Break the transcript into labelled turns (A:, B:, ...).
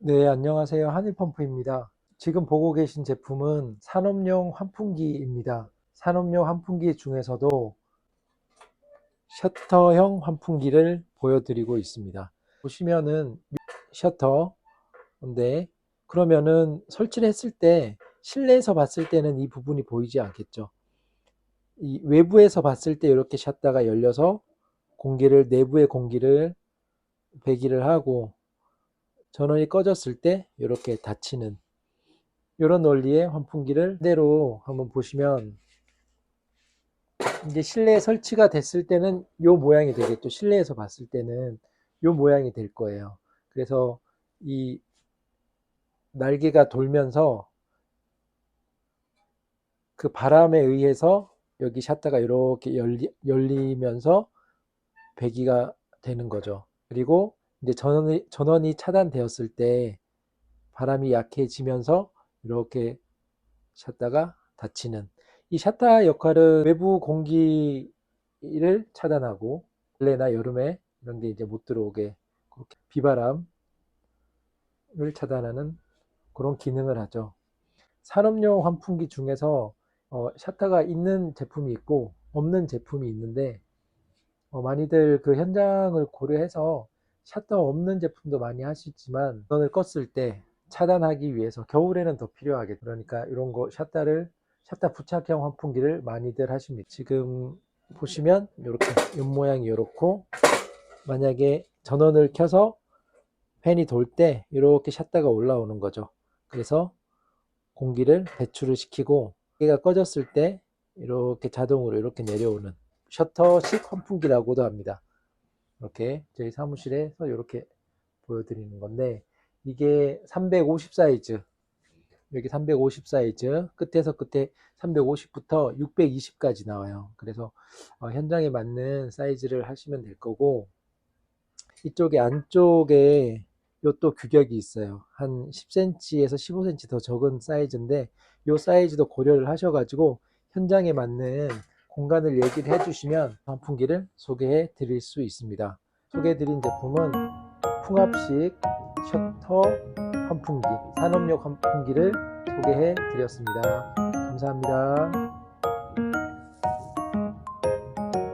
A: 네, 안녕하세요. 한일펌프입니다. 지금 보고 계신 제품은 산업용 환풍기입니다. 산업용 환풍기 중에서도 셔터형 환풍기를 보여드리고 있습니다. 보시면은 셔터인데 그러면은 설치를 했을 때 실내에서 봤을 때는 이 부분이 보이지 않겠죠. 이 외부에서 봤을 때 이렇게 샷다가 열려서 공기를 내부의 공기를 배기를 하고 전원이 꺼졌을 때 이렇게 닫히는 이런 원리의 환풍기를 그대로 한번 보시면 이제 실내에 설치가 됐을 때는 이 모양이 되겠죠. 실내에서 봤을 때는 이 모양이 될 거예요. 그래서 이 날개가 돌면서 그 바람에 의해서 여기 샷다가 이렇게 열리, 열리면서 배기가 되는 거죠. 그리고 이제 전원이, 전원이 차단되었을 때 바람이 약해지면서 이렇게 샷다가 닫히는 이 샷다 역할은 외부 공기를 차단하고 실내나 여름에 이런 게 이제 못 들어오게 비바람을 차단하는 그런 기능을 하죠. 산업용 환풍기 중에서 어, 샷다가 있는 제품이 있고 없는 제품이 있는데 어, 많이들 그 현장을 고려해서 샷터 없는 제품도 많이 하시지만 전원을 껐을 때 차단하기 위해서 겨울에는 더 필요하겠죠. 그러니까 이런 거 샷다를 샷다 부착형 환풍기를 많이들 하십니다. 지금 보시면 이렇게 옆 모양이 이렇고 만약에 전원을 켜서 팬이 돌 때 이렇게 샷다가 올라오는 거죠. 그래서 공기를 배출을 시키고 공기가 꺼졌을 때 이렇게 자동으로 이렇게 내려오는 셔터식 환풍기라고도 합니다. 이렇게 저희 사무실에서 이렇게 보여드리는 건데 이게 350 사이즈 여기 350 사이즈 끝에서 끝에 350부터 620까지 나와요. 그래서 어, 현장에 맞는 사이즈를 하시면 될 거고 이쪽에 안쪽에 요 또 규격이 있어요. 한 10cm에서 15cm 더 적은 사이즈인데 요 사이즈도 고려를 하셔가지고 현장에 맞는 공간을 얘기를 해주시면 환풍기를 소개해 드릴 수 있습니다. 소개해 드린 제품은 풍압식 셔터 환풍기, 산업용 환풍기를 소개해 드렸습니다. 감사합니다.